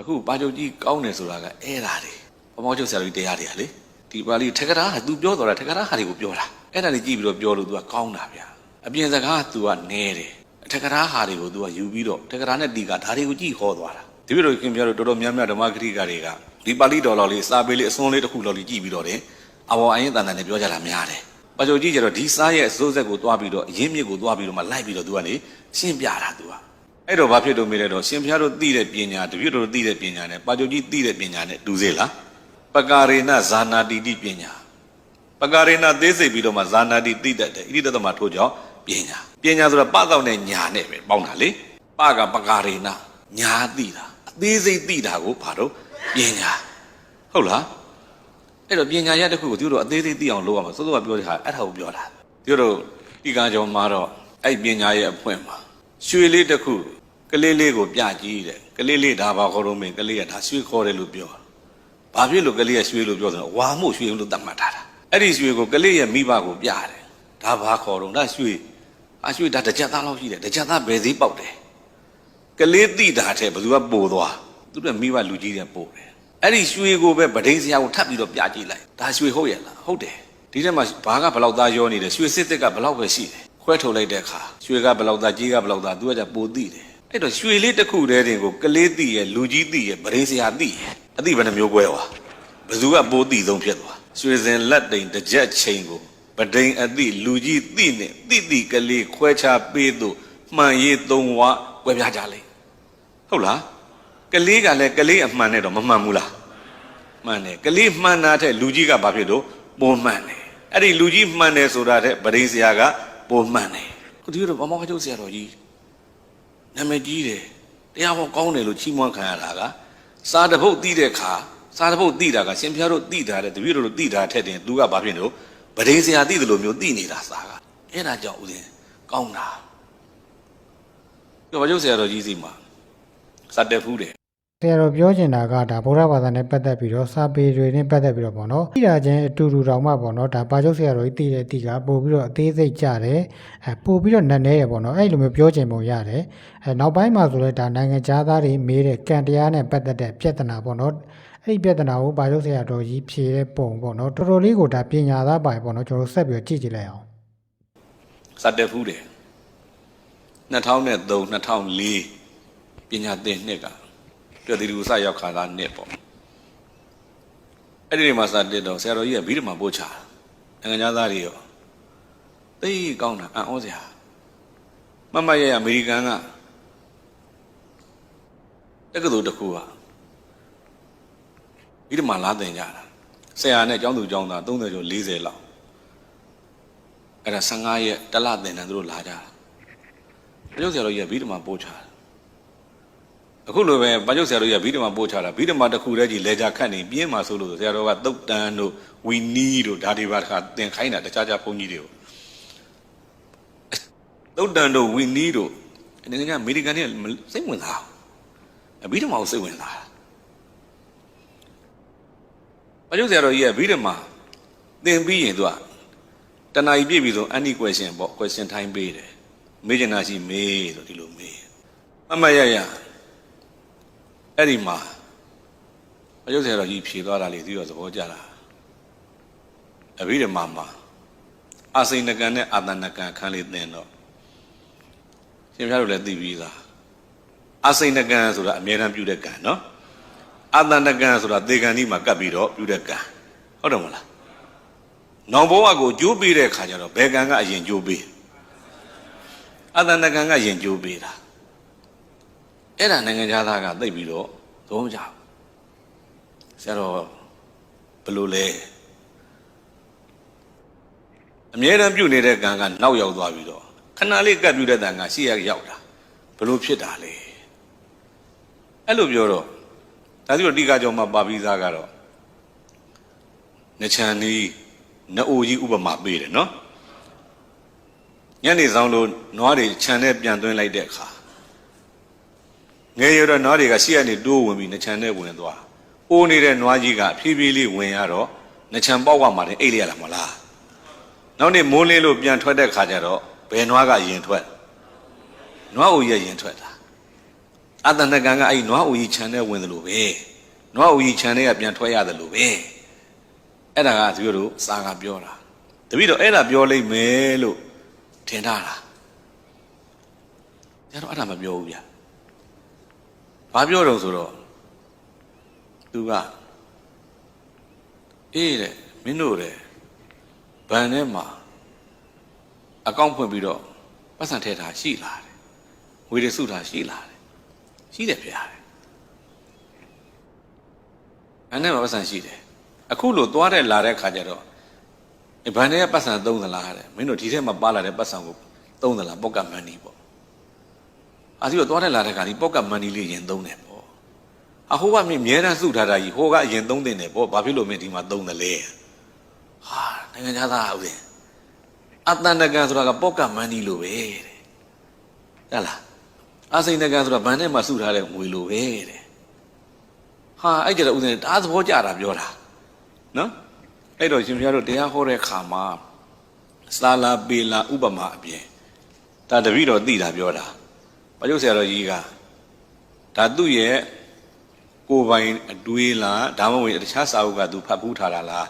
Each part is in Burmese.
အခုပါချုပ်ကြီးကောင်းတယ်ဆိုတာကအဲ့ဒါတွေပမောချုပ်ဆရာကြီးတရားတွေကလေဒီပါဠိထက်ကရာက तू ပြောတော့တာထက်ကရာဟာတွေကိုပြောတာအဲ့ဒါတွေကြည့်ပြီးတော့ပြောလို့ तू ကကောင်းတာဗျာအပြင်စကားက तू ကနဲတယ်ထက်ကရာဟာတွေကို तू ကယူပြီးတော့ထက်ကရာနဲ့တီကဒါတွေကိုကြည့်ဟောသွားတာဒီလိုလိုခင်ဗျားတို့တော်တော်များများဓမ္မဂရိကတွေကဒီပါဠိတော်တော်လေးစာပေလေးအစွန်းလေးတစ်ခုလောက်လေးကြည့်ပြီးတော့တယ်အဘောအရင်တန်တန်နဲ့ပြောကြတာများတယ်ပါချုပ်ကြီးကျတော့ဒီစားရဲ့အစိုးဆက်ကိုတွားပြီးတော့အရင်းမြစ်ကိုတွားပြီးတော့မှလိုက်ပြီးတော့ तू ကနေရှင်းပြတာ तू က အဲ့တော့ဘာဖြစ်လို့မေးလဲတော့ရှင်ဘုရားတို့သိတဲ့ပညာတပည့်တို့သိတဲ့ပညာနဲ့ပါချုပ်ကြီးသိတဲ့ပညာနဲ့တူစေလားပကာရေနဇာနာတိတိပညာပကာရေနသေးစိတ်ပြီးတော့မှဇာနာတိသိတတ်တယ်ဣတိတသမထို့ကြောင့်ပညာပညာဆိုတာပတော့နဲ့ညာနဲ့ပဲပေါင်းတာလေပကပကာရေနညာသိတာအသေးစိတ်သိတာကိုဘာလို့ပညာဟုတ်လားအဲ့တော့ပညာရတစ်ခုကိုသူတို့အသေးစိတ်သိအောင်လုပ်ရမှာစိုးစိုးကပြောတဲ့ဟာအဲ့ဒါကိုပြောတာသူတို့ဒီကံကြောင့်မှာတော့အဲ့ပညာရဲ့အဖွင့်မှာရွှေလေးတစ်ခု ကလေးလေးကိုပြကြည့်တယ်ကလေးလေးဒါဘာခေါ်တော့မင်းကလေးကဒါရွှေခေါ်တယ်လို့ပြောတာဘာဖြစ်လို့ကလေးကရွှေလို့ပြောဆိုတော့ဝါမို့ရွှေလို့သတ်မှတ်ထားတာအဲ့ဒီရွှေကိုကလေးရဲ့မိဘကိုပြတယ်ဒါဘာခေါ်တော့ဒါရွှေအရွှေဒါတစ်ကြက်သားလောက်ရှိတယ်တစ်ကြက်သားဘယ်သေးပေါက်တယ်ကလေးတိတာတဲ့ဘယ်သူကပို့သွားသူတို့မိဘလူကြီးတွေပို့တယ်အဲ့ဒီရွှေကိုပဲဗဒိန်စရာကိုထပ်ပြီးတော့ပြကြည့်လိုက်ဒါရွှေဟုတ်ရဲ့လားဟုတ်တယ်ဒီထဲမှာဘာကဘယ်လောက်သားရောနေတယ်ရွှေစစ်တစ်ကဘယ်လောက်ပဲရှိတယ်ခွဲထုတ်လိုက်တဲ့အခါရွှေကဘယ်လောက်သားကြီးကဘယ်လောက်သားသူကကြပိုသိတယ် အဲ့တော့ရွှေလေးတစ်ခုတည်းတင်ကိုကလေးသိရဲ့လူကြီးသိရဲ့ဗရင်းစရာသိရဲ့အသိဘယ်နှမျိုးကွဲသွားဘယ်သူကပိုသိဆုံးဖြစ်သွားရွှေစင်လက်တိန်တစ်ကြက်ချိန်ကိုဗဒိန်အသိလူကြီးသိနဲ့သိသိကလေးခွဲခြားပေးသူမှန်ရေးသုံးဝကွဲပြားကြလေဟုတ်လားကလေးကလည်းကလေးအမှန်နဲ့တော့မမှန်ဘူးလားမှန်တယ်ကလေးမှန်တာတဲ့လူကြီးကဘာဖြစ်လို့ပုံမှန်တယ်အဲ့ဒီလူကြီးမှန်တယ်ဆိုတာတဲ့ဗရင်းစရာကပုံမှန်တယ်ခုဒီတော့ဗမောခချုပ်ဆရာတော်ကြီး နာမည်ကြီးတယ်တရားဟောကောင်းတယ်လို့ချီးမွမ်းခံရတာကစာတပုတ်တီးတဲ့ခါစာတပုတ်တီးတာကရှင်ဖျားတို့တီးတာတဲ့တပည့်တို့တို့တီးတာထက်တင်သူကဘာဖြစ်လို့ဗဒိန်ဆရာတီးတယ်လို့မျိုးတီးနေတာစာကအဲ့ဒါကြောင့်ဦးဇင်းကောင်းတာပြောဗချုပ်ဆရာတော်ကြီးစီမှာစာတက်ဖူးတယ်ဆ ရာတော်ပြောချင်တာကဒါဗုဒ္ဓဘာသာနဲ့ပတ်သက်ပြီးတော့စာပေတွေနဲ့ပတ်သက်ပြီးတော့ပေါ့နော်သိတာချင်းအတူတူတောင်မှပေါ့နော်ဒါပါချုပ်ဆရာတော်ကြီးသိတဲ့အတိကပို့ပြီးတော့အသေးစိတ်ကြတယ်အဲပို့ပြီးတော့နက်နဲတယ်ပေါ့နော်အဲ့လိုမျိုးပြောချင်ပုံရတယ်အဲနောက်ပိုင်းမှာဆိုလဲဒါနိုင်ငံခြားသားတွေမေးတဲ့ကံတရားနဲ့ပတ်သက်တဲ့ပြဿနာပေါ့နော်အဲ့ဒီပြဿနာကိုပါချုပ်ဆရာတော်ကြီးဖြေတဲ့ပုံပေါ့နော်တော်တော်လေးကိုဒါပညာသားပါပေါ့နော်ကျွန်တော်တို့ဆက်ပြီးတော့ကြည့်ကြည့်လိုက်အောင်စာတက်ဖူးတယ်2003 2004ပညာသင်နှစ်က ပြည့်တီလူစရောက်ခါသားနှစ်ပေါ့အဲ့ဒီနေမှာစာတက်တော့ဆရာတော်ကြီးကဘီးဓမ္မာပို့ချတာနိုင်ငံသားသားတွေရောသိကောင်းတာအံ့ဩစရာမမရဲ့အမေရိကန်ကတက္ကသိုလ်တစ်ခုကဘီးဓမ္မာလာသင်ကြတာဆရာနဲ့ကျောင်းသူကျောင်းသား30ကျော်40လောက်အဲ့ဒါ15ရက်တစ်လသင်တန်းသူတို့လာကြတာပကျုပ်ဆရာတော်ကြီးကဘိဓမ္မာပို့ချတာ အခုလိုပဲပကျုပ်ဆရာတော်ကြီးကဘိဓမ္မာပို့ချတာဘိဓမ္မာတစ်ခုတည်းကြီးလေကြာခတ်နေပြင်းမှာဆိုလို့ဆရာတော်ကတုတ်တန်တို့ဝီနီးတို့ဒါဒီပါတခါသင်ခိုင်းတာတခြားခြားဘုန်းကြီးတွေကိုတုတ်တန်တို့ဝီနီးတို့အနေနဲ့အမေရိကန်တွေကစိတ်ဝင်စားအောင်ဘိဓမ္မာကိုစိတ်ဝင်စားတာပကျုပ်ဆရာတော်ကြီးကဘိဓမ္မာသင်ပြီးရင်သူကတဏှာကြီးပြည့်ပြီဆို any question ပေါ့ question time ပေးတယ်မေးချင်တာရှိမေးဆိုဒီလိုမေးအမတ်ရရ အဲ့ဒီမှာအယုတ်ဆရာတော်ကြီးဖြေသွားတာလေသူရောသဘောကျတာအဘိဓမ္မာမှာအစိဏကံနဲ့အာတဏကံခန်းလေးသင်တော့ရှင်ပြတို့လည်းသိပြီးသားအစိဏကံဆိုတာအမြဲတမ်းပြုတဲ့ကံနော်အာတဏကံဆိုတာသေကံဒီမှာကပ်ပြီးတော့ပြုတဲ့ကံဟုတ်တယ်မလားနောင်ဘဝကိုကြိုးပေးတဲ့ခါကျတော့ဘယ်ကံကအရင်ကြိုးပေးအတဏကံကရင်ကြိုးပေးတာ အဲ့ဒါနိုင်ငံခြားသားကသိပ်ပြီးတော့သုံးမကြဘူးဆရာတော်ဘယ်လိုလဲအမြဲတမ်းပြုတ်နေတဲ့ကံကနောက်ရောက်သွားပြီးတော့ခဏလေးကပ်ပြုတ်တဲ့တန်ကရှေ့ရရောက်တာဘယ်လိုဖြစ်တာလဲအဲ့လိုပြောတော့ဒါဆိုတော့တိကကြောင့်မှပါပြီးသားကတော့နှချမ်းနီးနအိုကြီးဥပမာပေးတယ်နော်ညနေဆောင်လို့နွားတွေခြံနဲ့ပြန်သွင်းလိုက်တဲ့အခါ ငယ်ရတော့နွားတွေကရှေ့ကနေတိုးဝင်ပြီးနှချံနဲ့ဝင်သွားအိုးနေတဲ့နွားကြီးကဖြည်းဖြည်းလေးဝင်ရတော့နှချံပေါက်ကမှလည်းအိတ်လိုက်ရလာမလားနောက်နေ့မိုးလင်းလို့ပြန်ထွက်တဲ့ခါကျတော့ဘယ်နွားကရင်ထွက်နွားအိုကြီးကရင်ထွက်တာအတန်တကန်ကအဲ့ဒီနွားဦးကြီးခြံထဲဝင်တယ်လို့ပဲနွားဦးကြီးခြံထဲကပြန်ထွက်ရတယ်လို့ပဲအဲ့ဒါကသူတို့စာကပြောတာတပည့်တော်အဲ့ဒါပြောလိမ့်မယ်လို့ထင်တာလားကျတော့အဲ့ဒါမပြောဘူးဗျ ဘာပြောတော့ဆိုတော့သူကအေးတဲ့မင်းတို့တဲ့ဗန်ထဲမှာအကောင့်ဖွင့်ပြီးတော့ပတ်စံထည့်တာရှိလားတဲ့ဝေရစုတာရှိလားတဲ့ရှိတယ်ဖေရတယ်ဗန်ထဲမှာပတ်စံရှိတယ်အခုလို့သွားတဲ့လာတဲ့ခါကျတော့အဲဗန်ထဲကပတ်စံသုံးသလားတဲ့မင်းတို့ဒီထဲမှာပါလာတဲ့ပတ်စံကိုသုံးသလားပေါက်ကမန်နီပေါ့ အာဒီတော့သွားတဲ့လာတဲ့ခါဒီပေါက်ကမန်နီလေးရင်သုံးတယ်ပေါ့အဟိုကမင်းအများတန်းစုထားတာကြီးဟိုကအရင်သုံးတင်တယ်ပေါ့ဘာဖြစ်လို့မင်းဒီမှာသုံးတယ်လဲဟာနိုင်ငံသားဦးတယ်အတန်တကန်ဆိုတာကပေါက်ကမန်နီလိုပဲတဲ့ဟဲ့လားအစိန်တကန်ဆိုတာဗန်ထဲမှာစုထားတဲ့ငွေလိုပဲတဲ့ဟာအဲ့ကြတဲ့ဦးတယ်ဒါသဘောကျတာပြောတာနော်အဲ့တော့ရှင်ဘုရားတို့တရားဟောတဲ့ခါမှာစာလာပေလာဥပမာအပြင်ဒါတပည့်တော်သိတာပြောတာ ဘာလို့ဆရာတော်ကြီးကဒါသူ့ရဲ့ကိုယ်ပိုင်အတွေးလားဒါမှမဟုတ်တခြားစာအုပ်ကသူဖတ်ဖူးထားတာလား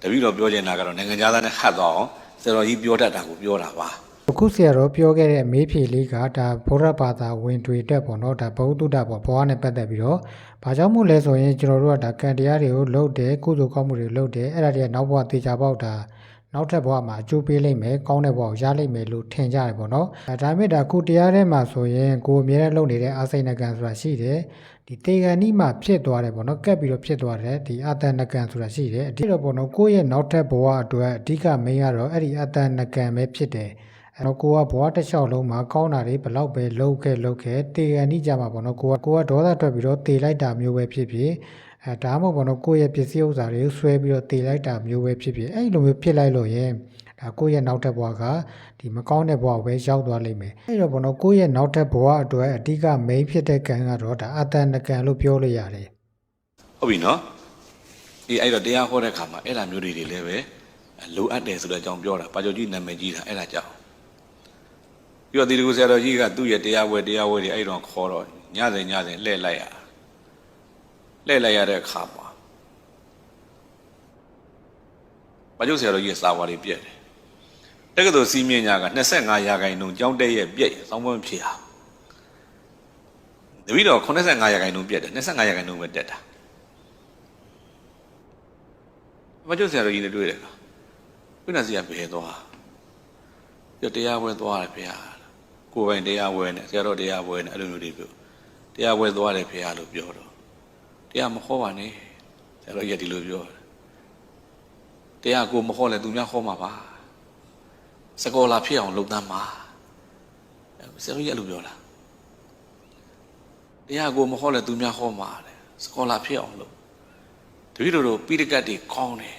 တပည့်တော်ပြောချင်တာကတော့နိုင်ငံသားနဲ့ဟတ်သွားအောင်ဆရာတော်ကြီးပြောတတ်တာကိုပြောတာပါအခုဆရာတော်ပြောခဲ့တဲ့အမေးဖြေလေးကဒါဗုဒ္ဓဘာသာဝင်တွေတက်ပေါ့နော်ဒါဘုဒ္ဓတပေါ့ဘဝနဲ့ပတ်သက်ပြီးတော့ဘာကြောင့်မို့လဲဆိုရင်ကျွန်တော်တို့ကဒါကံတရားတွေကိုလုပ်တယ်ကုသိုလ်ကောင်းမှုတွေလုပ်တယ်အဲ့ဒါတွေကနောက်ဘဝသေချာပေါက်တာ နောက်ထပ်ဘဝမှာအကျိုးပေးလိမ့်မယ်ကောင်းတဲ့ဘဝကိုရလိမ့်မယ်လို့ထင်ကြတယ်ပေါ့နော်အဲဒါပေမဲ့ဒါကုတရားထဲမှာဆိုရင်ကိုယ်အမြဲတမ်းလုပ်နေတဲ့အာစိဏကံဆိုတာရှိတယ်ဒီတေဂန်နီမှာဖြစ်သွားတယ်ပေါ့နော်ကက်ပြီးတော့ဖြစ်သွားတယ်ဒီအတန်နကံဆိုတာရှိတယ်အတိတော့ပေါ့နော်ကိုယ့်ရဲ့နောက်ထပ်ဘဝအတွက်အဓိကမင်းကတော့အဲ့ဒီအတန်နကံပဲဖြစ်တယ်အဲ့တော့ကိုကဘဝတစ်လျှောက်လုံးမှာကောင်းတာတွေဘလောက်ပဲလှုပ်ခဲ့လှုပ်ခဲ့တေကန်ဤကြမှာပေါ့နော်ကိုကကိုကဒေါသထွက်ပြီးတော့တေလိုက်တာမျိုးပဲဖြစ်ဖြစ် အဲဒါမှမဟုတ်ပေါ့နော်ကိုယ့်ရဲ့ပစ္စည်းဥစ္စာတွေကိုဆွဲပြီးတော့တေလိုက်တာမျိုးပဲဖြစ်ဖြစ်အဲ့လိုမျိုးဖြစ်လိုက်လို့ရင်ဒါကိုယ့်ရဲ့နောက်ထပ်ဘဝကဒီမကောင်းတဲ့ဘဝကိုပဲရောက်သွားလိမ့်မယ်အဲ့တော့ပေါ့နော်ကိုယ့်ရဲ့နောက်ထပ်ဘဝအတွက်အဓိက main ဖြစ်တဲ့ကံကတော့ဒါအတန်နကံလို့ပြောလို့ရတယ်ဟုတ်ပြီနော်အေးအဲ့တော့တရားဟောတဲ့ခါမှာအဲ့ဒါမျိုးတွေတွေလည်းပဲလိုအပ်တယ်ဆိုတဲ့အကြောင်းပြောတာပါကြောကြီးနာမည်ကြီးတာအဲ့ဒါကြောင့်ပြီးတော့ဒီတကူဆရာတော်ကြီးကသူ့ရဲ့တရားဝဲတရားဝဲတွေအဲ့တော့ခေါ်တော့ညစဉ်ညစဉ်လှည့်လိုက်ရ လှည့်လိုက်ရတဲ့ခါမှာပါကြောဆရာတော်ကြီးရဲ့စာဝါတွေပြည့်တယ်တက္ကသိုလ်စီးမြင့်ညာက25ရာခိုင်နှုန်းကျောင်းတက်ရဲ့ပြည့်စောင်းပွင့်ဖြစ်ဟာတပည့်တော်85ရာခိုင်နှုန်းပြည့်တယ်25ရာခိုင်နှုန်းပဲတက်တာပါကြောဆရာတော်ကြီးနဲ့တွေ့တယ်ဝိနာစီကဘယ်သွားပြတရားဝဲသွားတယ်ဖေဟာကိုယ်ပိုင်တရားဝဲနဲ့ဆရာတော်တရားဝဲနဲ့အဲ့လိုမျိုးတွေပြောတရားဝဲသွားတယ်ဖေဟာလို့ပြောတော့ တရားမဟောပါနဲ့ဆရာတော်ကြီးကဒီလိုပြောတယ်တရားကိုမဟောလဲသူများဟောမှာပါစကောလာဖြစ်အောင်လုပ်တမ်းပါဆရာတော်ကြီးအဲ့လိုပြောတာတရားကိုမဟောလဲသူများဟောမှာတဲ့စကောလာဖြစ်အောင်လုပ်တပည့်တော်တို့ပိဋကတ်တွေကောင်းတယ်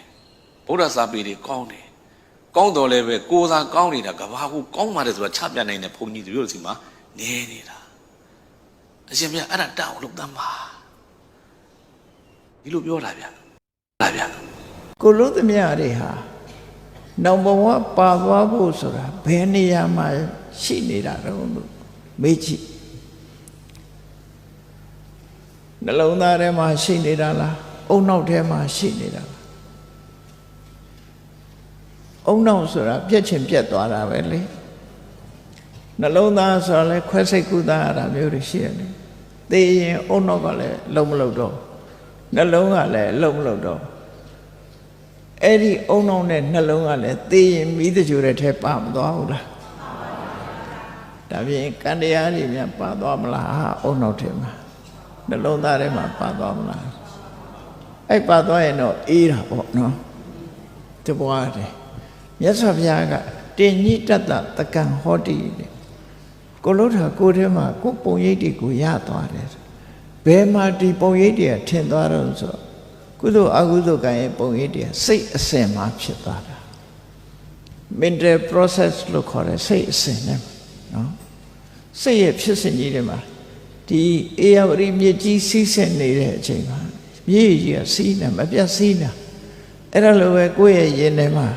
ဗုဒ္ဓစာပေတွေကောင်းတယ်ကောင်းတော်လည်းပဲကိုယ်သာကောင်းနေတာကဘာကိုကောင်းပါတယ်ဆိုတာချပြနိုင်တဲ့ဘုန်းကြီးတပည့်တော်စီမှာနေနေတာအရှင်မြတ်အဲ့ဒါတောင်းလို့တမ်းပါ ဒီလိုပြောတာဗျာလာဗျာကိုလို့သမျှတွေဟာနောက်ဘဝပါသွားဖို့ဆိုတာဘယ်နေရာမှာရှိနေတာတော့လို့မေးကြည့်နှလုံးသားထဲမှာရှိနေတာလားအုံနောက်ထဲမှာရှိနေတာလားအုံနောက်ဆိုတာပြက်ချင်ပြက်သွားတာပဲလေနှလုံးသားဆိုတာလဲခွဲစိတ်ကုသရတာမျိုးတွေရှိရတယ်သိရင်အုံနောက်ကလည်းလုံးမလုံးတော့ နှလုံးကလည်းလုံးမလုံးတော့အဲ့ဒီအုံနောက်နဲ့နှလုံးကလည်းသိရင်မိတကြိုတဲ့ထဲပါမသွားဘူးလားဒါပြင်ကံတရားတွေများပါသွားမလားဟာအုံနောက်ထဲမှာနှလုံးသားထဲမှာပါသွားမလားအဲ့ပါသွားရင်တော့အေးတာပေါ့နော်တပွားတယ်မြတ်စွာဘုရားကတင်ညိတတ္တတကံဟောတိတဲ့ကိုလို့ထာကိုယ်ထဲမှာကိုယ်ပုံရိပ်တွေကိုရသွားတယ် ဘယ်မှာဒီပုံရိပ်တွေကထင်သွားတော့ဆိုတော့ကုသိုလ်အကုသိုလ်ကံရဲ့ပုံရိပ်တွေစိတ်အစဉ်မှာဖြစ်သွားတာ mental process လို့ခေါ်တယ်စိတ်အစဉ်နဲ့နော်စိတ်ရဲ့ဖြစ်စဉ်ကြီးတွေမှာဒီအေယဝရီမြေကြီးစီးဆင်းနေတဲ့အချိန်မှာမြေကြီးကစီးနေမပြတ်စီးနေအဲ့ဒါလိုပဲကိုယ့်ရဲ့ရင်ထဲမှာ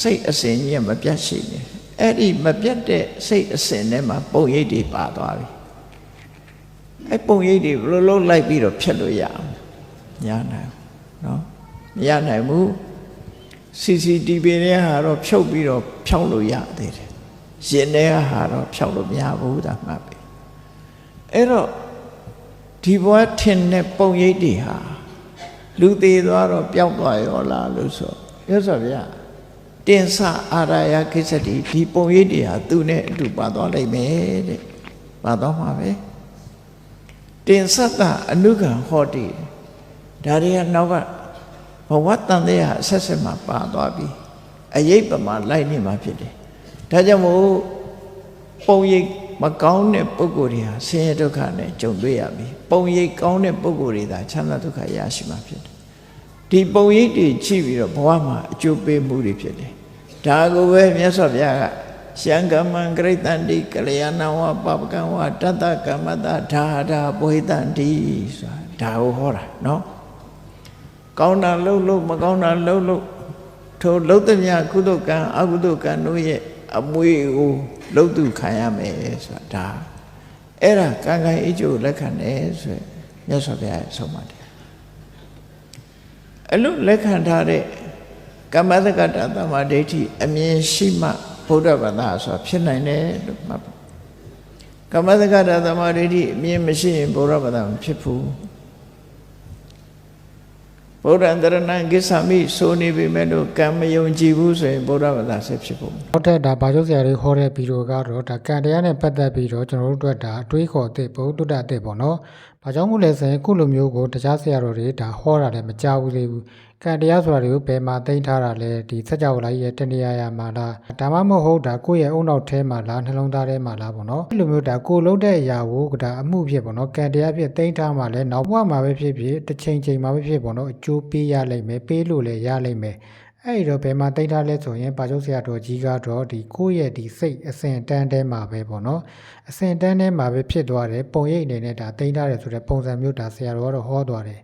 စိတ်အစဉ်ကြီးကမပြတ်ရှိနေအဲ့ဒီမပြတ်တဲ့စိတ်အစဉ်ထဲမှာပုံရိပ်တွေပါသွားပြီ အဲ့ပုံရိပ်တွေဘယ်လိုလုပ်လိုက်ပြီးတော့ဖြတ်လို့ရအောင်မရနိုင်ဘူးနော်မရနိုင်ဘူး CCTV တွေဟာတော့ဖြုတ်ပြီးတော့ဖြောင်းလို့ရသေးတယ်ရင်ထဲကဟာတော့ဖြောင်းလို့မရဘူးဒါမှတ်ပြီအဲ့တော့ဒီဘဝထင်တဲ့ပုံရိပ်တွေဟာလူသေးသွားတော့ပျောက်သွားရောလားလို့ဆိုရသော်ဗျာတင်စအာရယကိစ္စတိဒီပုံရိပ်တွေဟာသူနဲ့အတူပါသွားလိမ့်မယ်တဲ့ပါသွားမှာပဲ တင်စတအနုကံဟောတိဒါတွေကနောက်ကဘဝတန်တဲ့အဆက်ဆက်မှာပါသွားပြီအရေးပမာလိုက်နေမှာဖြစ်တယ်ဒါကြောင့်မို့ပုံရိပ်မကောင်းတဲ့ပုဂ္ဂိုလ်တွေဟာဆင်းရဲဒုက္ခနဲ့ကြုံတွေ့ရပြီပုံရိပ်ကောင်းတဲ့ပုဂ္ဂိုလ်တွေသာချမ်းသာဒုက္ခရရှိမှာဖြစ်တယ်ဒီပုံရိပ်တွေကြည့်ပြီးတော့ဘဝမှာအကျိုးပေးမှုတွေဖြစ်တယ်ဒါကိုပဲမြတ်စွာဘုရားက ရှံကမံဂရိတန္တိကလျာဏဝပပကံဝတတ္တကမ္မတဓာဓာပွေတန္တိဆိုတာဒါကိုဟောတာနော်ကောင်းတာလှုပ်လှုပ်မကောင်းတာလှုပ်လှုပ်ထိုလှုပ်သမျှကုသိုလ်ကံအကုသိုလ်ကံတို့ရဲ့အမွေကိုလှုပ်သူခံရမယ်ဆိုတာဒါအဲ့ဒါကံကံအကျိုးလက်ခံတယ်ဆိုရယ်မြတ်စွာဘုရားရဲ့ဆုံးမတယ်အလို့လက်ခံထားတဲ့ကမ္မတက္ကတာတမဒိဋ္ဌိအမြင်ရှိမှ ဘုဒ္ဓဘာသာဆိုတာဖြစ်နိုင်တယ်လို့မှတ်ပါကမ္မတက္ကတာတမဒိဋ္ဌိအမြင်မရှိရင်ဘုရားဘာသာမဖြစ်ဘူးဗုဒ္ဓံတရဏံကိစ္ဆာမိဆိုနေပြီမဲ့လို့ကံမယုံကြည်ဘူးဆိုရင်ဘုရားဘာသာဆက်ဖြစ်ဖို့ဟုတ်တဲ့ဒါဘာကျုပ်ဆရာတွေဟောတဲ့ဗီဒီယိုကတော့ဒါကံတရားနဲ့ပတ်သက်ပြီးတော့ကျွန်တော်တို့အတွက်ဒါအတွေးခေါ်အသစ်ဘုဒ္ဓအသစ်ပေါ့နော်။ဘာကြောင့်မို့လဲဆိုရင်ခုလိုမျိုးကိုတခြားဆရာတော်တွေဒါဟောတာလည်းမကြောက်ဘူးသေးဘူး။ ကံတရားဆိုတာတွေကိုဘယ်မှာသိမ်းထားတာလဲဒီစัจ java လာကြီးရဲ့တဏှာရမှာလားဒါမှမဟုတ်ဒါကိုယ့်ရဲ့အုံနောက်ထဲမှာလားနှလုံးသားထဲမှာလားပေါ့နော်။ဒီလိုမျိုးဒါကိုလုံးတဲ့အရာကိုဒါအမှုဖြစ်ပေါ့နော်။ကံတရားဖြစ်သိမ်းထားမှလည်းနောက်ဘဝမှာပဲဖြစ်ဖြစ်တစ်ချိန်ချိန်မှာပဲဖြစ်ပေါ့နော်။အကျိုးပေးရလိမ့်မယ်ပေးလို့လည်းရလိမ့်မယ်။အဲ့ဒီတော့ဘယ်မှာတိတ်ထားလဲဆိုရင်ပါချုပ်ဆရာတော်ကြီးကတော့ဒီကိုယ့်ရဲ့ဒီစိတ်အစဉ်တန်းတဲမှာပဲပေါ့နော်အစဉ်တန်းထဲမှာပဲဖြစ်သွားတယ်ပုံရိပ်အနေနဲ့ဒါတိတ်ထားတယ်ဆိုတဲ့ပုံစံမျိုးဒါဆရာတော်ကတော့ဟောသွားတယ်